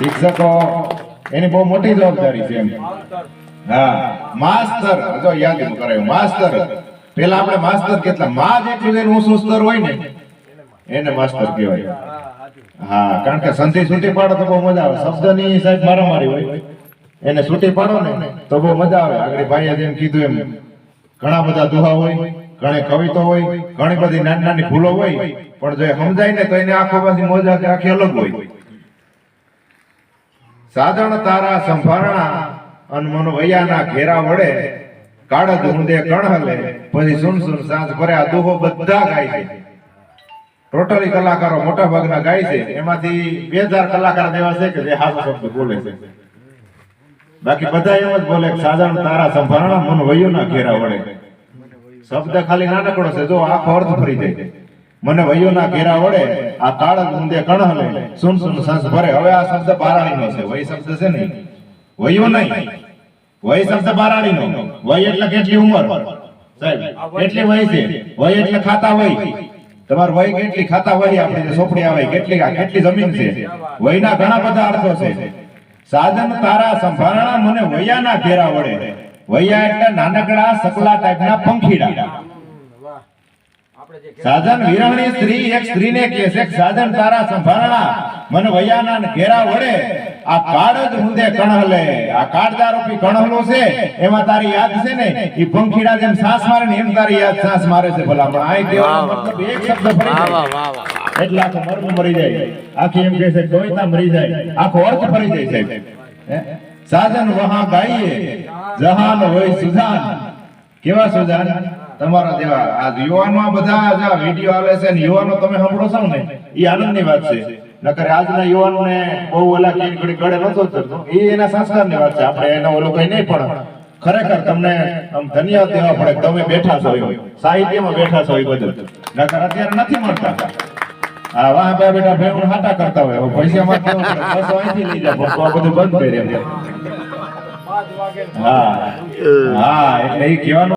શિક્ષકો, એની બહુ મોટી જવાબદારી છે હા, માસ્તર. જો યાદ કરાયું, માસ્તર. પેલા આપણે માસ્તર કેટલા? માં જેટલું એનું ઊંચું સ્તર હોય ને, એને માસ્તર કહેવાય. હા, કારણ કે સંધિ છૂટી પાડો તો બહુ મજા આવે. શબ્દની સાહેબ મારામારી હોય. એને છૂટી પાડો ને, તો બહુ મજા આવે. આગળ ભાઈએ જેમ કીધું એમ, ઘણા બધા દુહા હોય, ઘણી કવિતા હોય, ઘણી બધી નાની નાની ભૂલો હોય, પણ જો સમજાય ને તો એને આખો પાછી મોજા કે આખી અલગ હોય. સાધણ તારા સંભારણા અન વૈયાના ઘેરા વડે કાળદ ઊંધે કણહલે પછી સુન સુન સાંજ ભરે આ બધા ગાય છે. ટોટલી કલાકારો મોટા ભાગના ગાય છે. એમાંથી બે હજાર કલાકાર એવા છે કે જે હાથ શબ્દ બોલે છે. બાકી બધા એમ જ બોલે સાધારણ તારા સંભારણા મન વૈયોના ઘેરા વડે. શબ્દ ખાલી નાનકડો છે. જો આખો અર્થ ફરી જાય. મને વૈયોના ઘેરા વડે આ કાળજ મુંદે કણહલે સુન સુન સંસ ભરે. હવે આ શબ્દ બારાણીનો છે. વૈ શબ્દ છે ને? વૈયો નહીં. વય શબ્દ બારાણીનો. વય એટલે કેટલી ઉંમર? સાહેબ કેટલી વય છે? વય? એટલે ખાતા વય. તમારું વય કેટલી ખાતા વય આપણે સોપડી આવે કેટલી આ કેટલી જમીન છે? વયના ઘણા બધા અર્થો છે. સાધન તારા સંભારણા મને વૈયાના ઘેરા વડે. વૈયા એટલે નાનકડા સકલા ટાઈપના પંખીડા. સાધન વિરહણી સ્ત્રી એક સ્ત્રીને કહે છે સાધન તારા સંભારણા મન વયાના ઘેરા વડે આ કાળ જ ઊંધે કણહલે આ કાળદાર રૂપી કણહલો છે. એમાં તારી યાદ છે ને? ઈ પંખીડા જેમ સાસ મારે ને એમ તારી યાદ સાસ મારે છે ભલા. પણ આય કહેવાનો મતલબ એક શબ્દ ફરી વાહ જાય. વાહ વાહ વાહ એટલે આખો મર્મ મરી જાય. આખી એમ કહે છે કવિતા મરી જાય. આખો અર્થ ફરી જાય સાહેબ સાધન વહા ગાઈએ. જહાન હોય સુજાન. કેવા સુજાન? તમારા જેવા આ યુવાનમાં બધા જ આ વીડિયો આવે છે ને યુવાનો તમે સાંભળો છો ને, એ આનંદની વાત છે. નકર આજના યુવાનને બહુ ઓલા કે ઘડી ગળે નતો ચડતો એ એના સંસ્કારની વાત છે. આપણે એનો ઓલો કઈ નહીં પણ ખરેખર તમને આમ ધન્યવાદ દેવા પડે તમે બેઠા છો સાહિત્યમાં બેઠા છો એ બધું. નકર અત્યારે નથી મળતા. હા વાહ બે બેટા ભેગું હાટા કરતા હોય. પૈસા માં કેવું અહીંથી લઈ પણ આ બધું બંધ કરી હા. હા, એટલે એ કહેવાનું